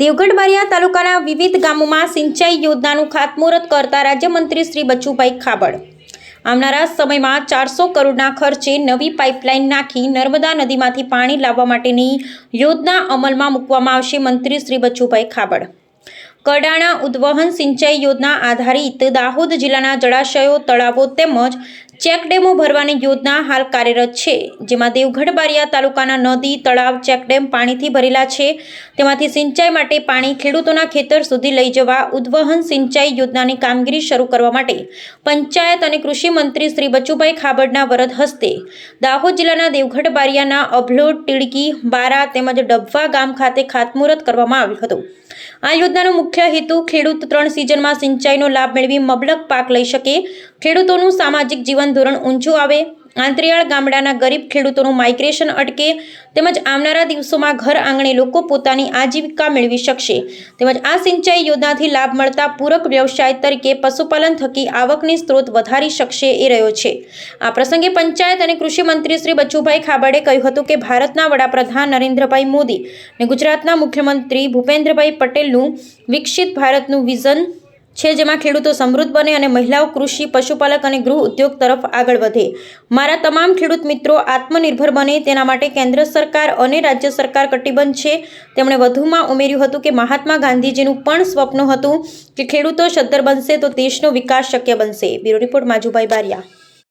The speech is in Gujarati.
દેવગઢ બારિયા તાલુકાના વિવિધ ગામોમાં સિંચાઈ યોજનાનું ખાતમુહૂર્ત કરતા રાજ્યમંત્રી શ્રી બચુભાઈ ખાબડ. આવનારા સમયમાં ચારસો કરોડના ખર્ચે નવી પાઇપલાઇન નાખી નર્મદા નદીમાંથી પાણી લાવવા માટેની યોજના અમલમાં મૂકવામાં આવશે મંત્રી શ્રી બચુભાઈ ખાબડ. કડાણા ઉદ્વહન સિંચાઈ યોજના આધારિત દાહોદ જિલ્લાના જળાશયો, તળાવો તેમજ ચેકડેમો ભરવાની યોજના હાલ કાર્યરત છે, જેમાં દેવગઢ બારિયા તાલુકાના નદી, તળાવ, ચેકડેમ પાણીથી ભરેલા છે. તેમાંથી સિંચાઈ માટે પાણી ખેડૂતોના ખેતર સુધી લઈ જવા ઉદ્વહન સિંચાઈ યોજનાની કામગીરી શરૂ કરવા માટે પંચાયત અને કૃષિ મંત્રી શ્રી બચુભાઈ ખાબડના વરદ હસ્તે દાહોદ જિલ્લાના દેવગઢ બારિયાના અભલોડ ટીડકી, બારા તેમજ ડબ્વા ગામ ખાતે ખાતમુહૂર્ત કરવામાં આવ્યું હતું. આ યોજનાનો મુખ્ય હેતુ ખેડૂત ત્રણ સિઝનમાં સિંચાઈનો લાભ મેળવી મબલક પાક લઈ શકે. ખેડૂતોનું સામાજિક જીવન ધોરણ ઊંચું આવે. આંતરિયાળ ગામડાના ગરીબ ખેડૂતોનું માઇગ્રેશન અટકે તેમજ આવનારા દિવસોમાં ઘર આંગણે લોકો પોતાની આજીવિકા મેળવી શકશે. તેમજ આ સિંચાઈ યોજનાથી લાભ મળતા પૂરક વ્યવસાય તરીકે પશુપાલન થકી આવકની સ્ત્રોત વધારી શકશે એ રહ્યો છે. આ પ્રસંગે પંચાયત અને કૃષિ મંત્રી શ્રી બચુભાઈ ખાબડે કહ્યું હતું કે ભારતના વડાપ્રધાન નરેન્દ્રભાઈ મોદી અને ગુજરાતના મુખ્યમંત્રી ભૂપેન્દ્રભાઈ પટેલનું વિકસિત ભારતનું વિઝન છે, જેમાં ખેડૂતો સમૃદ્ધ બને અને મહિલાઓ કૃષિ, પશુપાલક અને ગૃહ ઉદ્યોગ તરફ આગળ વધે. મારા તમામ ખેડૂત મિત્રો આત્મનિર્ભર બને, તેના માટે કેન્દ્ર સરકાર અને રાજ્ય સરકાર કટિબદ્ધ છે. તેમણે વધુમાં ઉમેર્યું હતું કે મહાત્મા ગાંધીજીનું પણ સ્વપ્ન હતું કે ખેડૂતો સદ્ધર બનશે તો દેશનો વિકાસ શક્ય બનશે. Bureau report, Majubhai Baria.